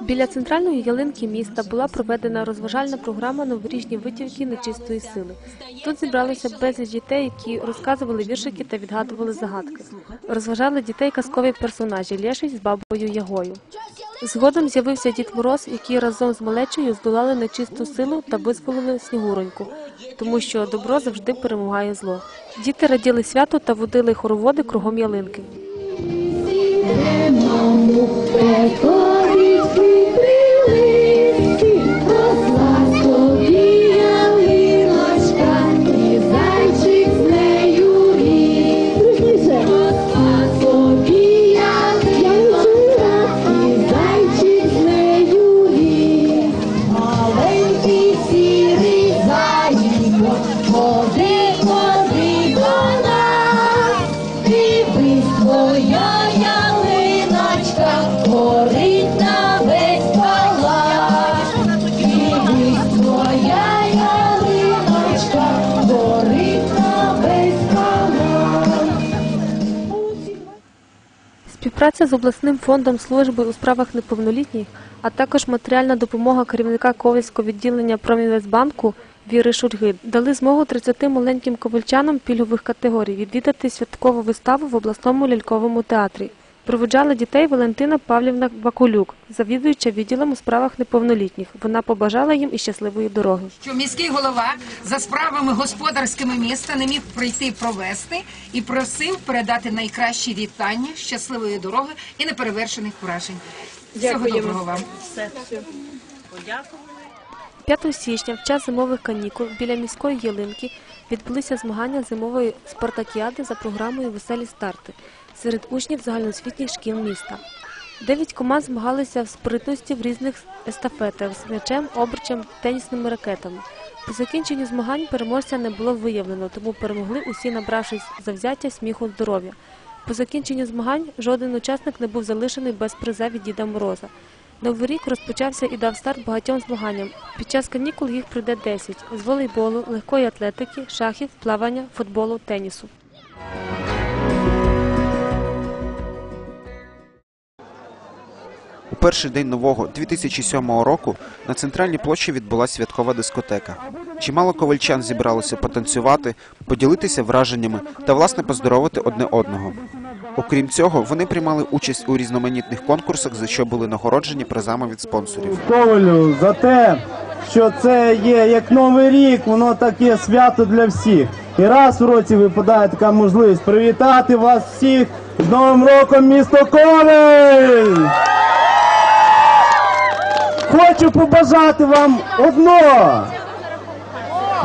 Біля центральної ялинки міста була проведена розважальна програма Новорічні витівки нечистої сили. Тут зібралося безліч дітей, які розказували віршики та відгадували загадки. Розважали дітей казкові персонажі Лєший з бабою Ягою. Згодом з'явився Дід Мороз, який разом з малечею здолали нечисту силу та визволили Снігуроньку, тому що добро завжди перемагає зло. Діти раділи святу та водили хороводи кругом ялинки. Співпраця з обласним фондом служби у справах неповнолітніх, а також матеріальна допомога керівника Ковальського відділення Промінвестбанку Віри Шульги дали змогу 30 маленьким ковальчанам пільгових категорій відвідати святкову виставу в обласному ляльковому театрі. Проведжала дітей Валентина Павлівна Бакулюк, завідуюча відділом у справах неповнолітніх. Вона побажала їм і щасливої дороги. що міський голова за справами господарськими міста не міг прийти провести і просив передати найкращі вітання, щасливої дороги і неперевершених вражень. Всього доброго вам. 5 січня, в час зимових канікул, біля міської ялинки відбулися змагання зимової спартакіади за програмою Веселі старти серед учнів загальноосвітніх шкіл міста. Дев'ять команд змагалися в спритності в різних естафетах з м'ячем, обручем, тенісними ракетами. По закінченню змагань переможця не було виявлено, тому перемогли усі, набравшись завзяття, сміху, здоров'я. По закінченню змагань жоден учасник не був залишений без приза від Діда Мороза. Новий рік розпочався і дав старт багатьом змаганням. Під час канікул їх прийде 10 – з волейболу, легкої атлетики, шахів, плавання, футболу, тенісу. У перший день нового 2007 року на центральній площі відбулася святкова дискотека. Чимало ковальчан зібралося потанцювати, поділитися враженнями та власне поздоровити одне одного. Окрім цього, вони приймали участь у різноманітних конкурсах, за що були нагороджені призами від спонсорів. Ковалю за те, що це є як новий рік, воно таке свято для всіх. І раз в році випадає така можливість привітати вас всіх з Новим роком, місто Ковель! Хочу побажати вам одно.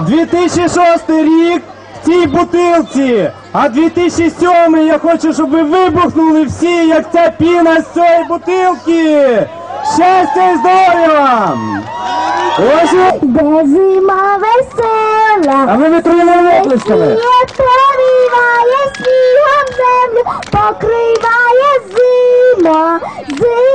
2006 рік в цій бутилці, а 2007 я хочу, щоб ви вибухнули всі, як ця піна з цієї бутилки. Щастя і здоров'я вам! Ось Де зима весела, а ви витруїли оплесками. Сніг повіває снігом землю, покриває зима, зимонька.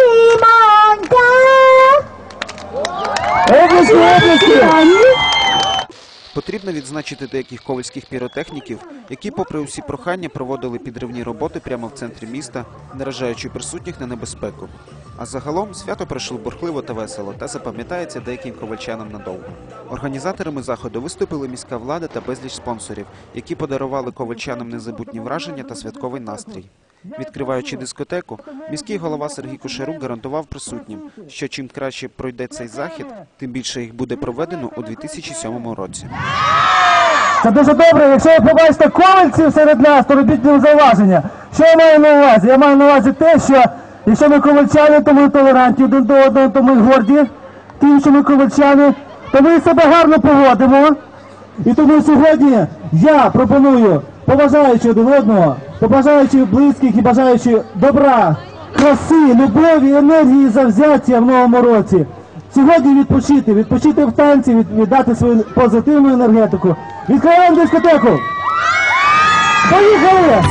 Потрібно відзначити деяких ковальських піротехніків, які, попри усі прохання, проводили підривні роботи прямо в центрі міста, наражаючи присутніх на небезпеку. А загалом свято пройшло бурхливо та весело та запам'ятається деяким ковальчанам надовго. Організаторами заходу виступили міська влада та безліч спонсорів, які подарували ковальчанам незабутні враження та святковий настрій. Відкриваючи дискотеку, міський голова Сергій Кушерук гарантував присутнім, що чим краще пройде цей захід, тим більше їх буде проведено у 2007 році. Це дуже добре. Якщо ви побачите ковальців серед нас, то робіть їм зауваження. Що я маю на увазі? Я маю на увазі те, що якщо ми ковальчани, то ми толерантні один до одного, то ми горді. Тим, що ми ковальчани, то ми себе гарно поводимо. І тому сьогодні я пропоную, поважаючи один одного, побажаючи близьких і бажаючи добра, краси, любові, енергії, завзяття в новому році. Сьогодні відпочити, відпочити в танці, віддати свою позитивну енергетику. Відкриваємо дискотеку! Поїхали!